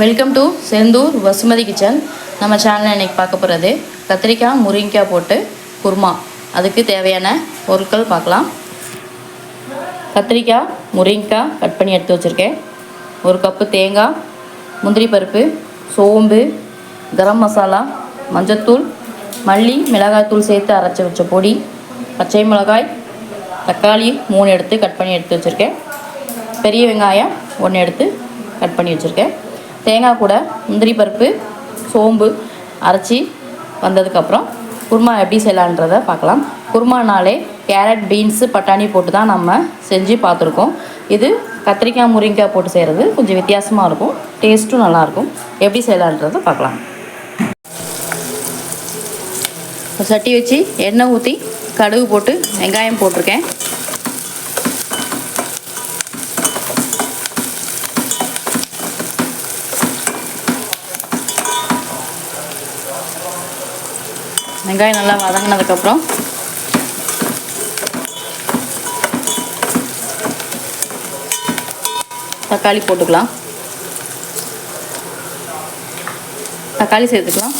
Welcome to Senthoor Vasumathi kitchen நம்ம சேனலில் இன்றைக்கி பார்க்க போகிறது கத்திரிக்காய் முருங்கைக்காய் போட்டு குருமா. அதுக்கு தேவையான பொருட்கள் பார்க்கலாம். கத்திரிக்காய் முருங்கைக்காய் கட் பண்ணி எடுத்து வச்சுருக்கேன். ஒரு கப்பு தேங்காய் முந்திரி பருப்பு சோம்பு கரம் மசாலா மஞ்சத்தூள் மல்லி மிளகாய்த்தூள் சேர்த்து அரைச்சி வச்ச பொடி பச்சை மிளகாய் தக்காளி மூணு எடுத்து கட் பண்ணி எடுத்து வச்சுருக்கேன். பெரிய வெங்காயம் ஒன்று எடுத்து கட் பண்ணி வச்சுருக்கேன். தேங்காய் கூட முந்திரி பருப்பு சோம்பு அரைச்சி வந்ததுக்கப்புறம் குருமா எப்படி செய்யலான்றதை பார்க்கலாம். குருமானாலே கேரட் பீன்ஸு பட்டாணி போட்டு தான் நம்ம செஞ்சு பார்த்துருக்கோம். இது கத்திரிக்காய் முருங்கைக்காய் போட்டு செய்கிறது கொஞ்சம் வித்தியாசமாக இருக்கும். டேஸ்ட்டும் நல்லாயிருக்கும் எப்படி செய்யலான்றதை பார்க்கலாம். சட்டி வச்சு எண்ணெய் ஊற்றி கடுகு போட்டு வெங்காயம் போட்டிருக்கேன். வெங்காயம் நல்லா வதங்கினதுக்கப்புறம் தக்காளி போட்டுக்கலாம். தக்காளி சேர்த்துக்கலாம்.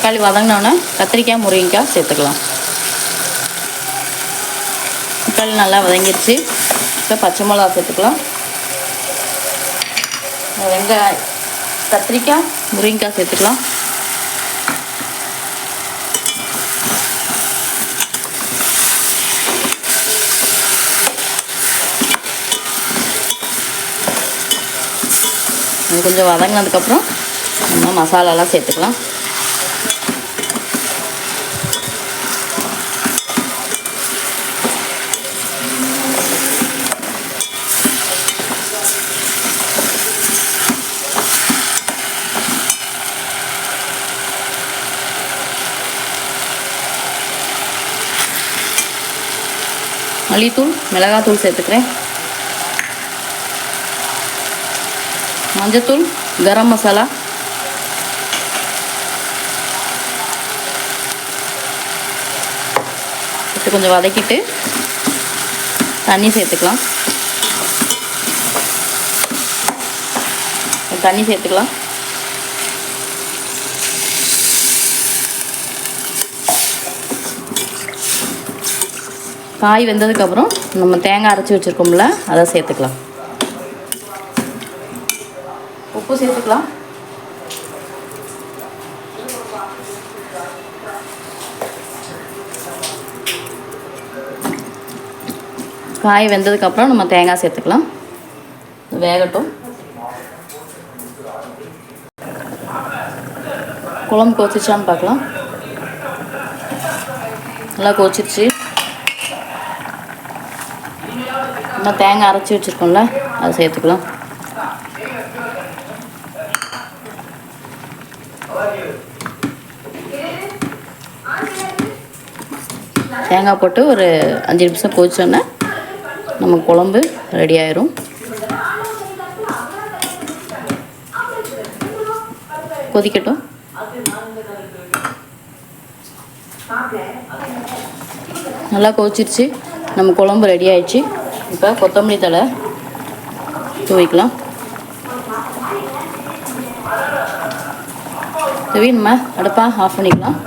தக்காளி வதங்கினோன்னே கத்திரிக்காய் முருங்கைக்காய் சேர்த்துக்கலாம். தக்காளி நல்லா வதங்கிடுச்சு இப்போ பச்சை மிளகா சேர்த்துக்கலாம். வெங்காயம் கத்திரிக்காய் முருங்கைக்காய் சேர்த்துக்கலாம். கொஞ்சம் வதங்கினதுக்கப்புறம் நம்ம மசாலாலாம் சேர்த்துக்கலாம். மல்லித்தூள் மிளகாத்தூள் சேர்த்துக்கிறேன். மஞ்சத்தூள் கரம் மசாலா. இது கொஞ்சம் வதக்கிட்டு தண்ணி சேர்த்துக்கலாம். தண்ணி சேர்த்துக்கலாம். காய் வெந்ததுக்கப்புறம் நம்ம தேங்காய் அரைச்சி வச்சுருக்கோம்ல அதை சேர்த்துக்கலாம். உப்பு சேர்த்துக்கலாம். காய் வெந்ததுக்கப்புறம் நம்ம தேங்காய் சேர்த்துக்கலாம். வேகட்டும். குழம்பு கொதிச்சான்னு பார்க்கலாம். நல்லா கொதிச்சிருச்சு. நம்ம தேங்காய் அரைச்சி வச்சுருக்கோம்ல அதை சேர்த்துக்கலாம். தேங்காய் போட்டு ஒரு அஞ்சு நிமிஷம் கொதிச்சோன்னே நம்ம குழம்பு ரெடி ஆயிரும். கொதிக்கட்டும். நல்லா கொதிச்சிருச்சு. நம்ம குழம்பு ரெடி ஆயிடுச்சு. இப்போ கொத்தமல்லி தழை தூவிக்கலாம். தூவி நம்ம அடுப்பா ஆஃப் பண்ணிக்கலாம்.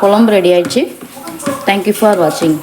குழம்பு ரெடி ஆயிடுச்சு. தேங்க்யூ ஃபார் வாட்சிங்